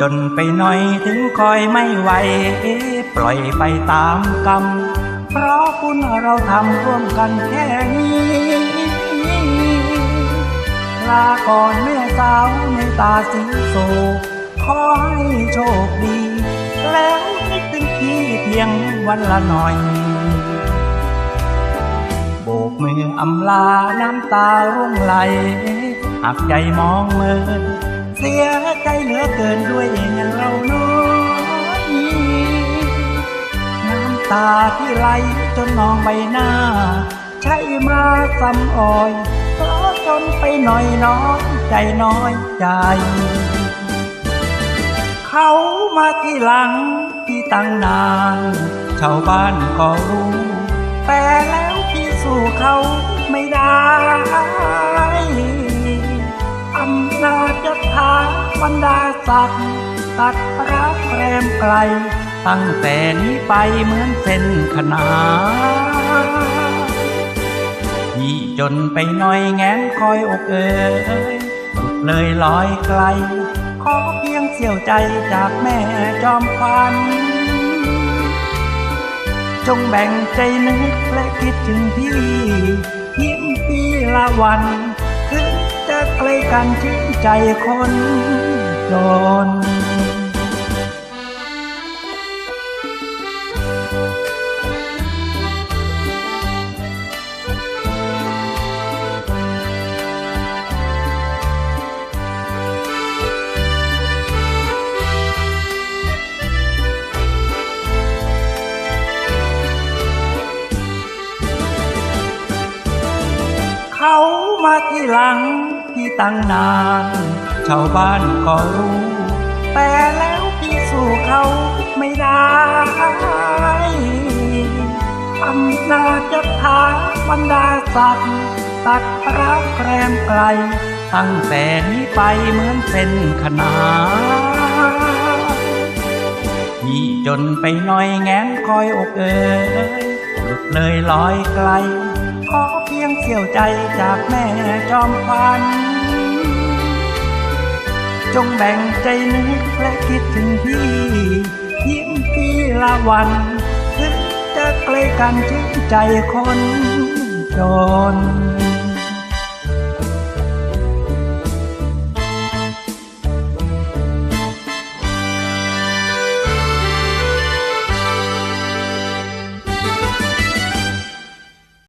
จนไปหน่อยถึงคอยไม่ไหว ปล่อยไปตามกรรม เพราะคุณเราทำร่วมกันแค่นี้ ลาก่อนแม่สาวในตาสีโศกขอให้โชคดี แล้วนึกถึงพี่เพียงวันละหน่อย โบกมืออำลาน้ำตาร่วงไหลหักใจมองเมิน เสียใจเหลือเกินด้วยเงินเราน้อยน้ำตาที่ไหลจนนองใบหน้า ใช่มาซ้ำอ่อยเพราะจนไปหน่อยน้อยใจน้อยใจ เขามาที่หลังที่ตั้งนานชาวบ้านก็รู้ แต่แล้วพี่สู้เขาไม่ได้ บรรดาศักดิ์ตัดรักแรมไกล ตั้งแต่นี้ไปเหมือนเส้นขนานพี่จนไปหน่อยแงนคอยอกเอ่ยหลุดเลยลอยไกล ขอเพียงเสียวใจจากแม่จอมควันจงแบ่งใจนึกและคิดถึงพี่ยิ้มปีละวัน ใกล้กันชื่นใจคนจน หลังที่ตั้งนานชาวบ้านก็รู้ แต่แล้วพี่สู้เขาไม่ได้อำนาจจะทาบรรดาศักดิ์ตัดรักแรมไกล ตั้งแต่นี้ไปเหมือนเส้นขนานพี่จนไปหน่อยแงนคอยอกเอ่ยหลุดเลยลอยไกลขอ ยงเสียวใจจากแม่จอมควันจงแบ่งใจนึกและคิดถึงพี่ยิ้มพี่ละวันถึงจะใกล้กันถึงใจคนจน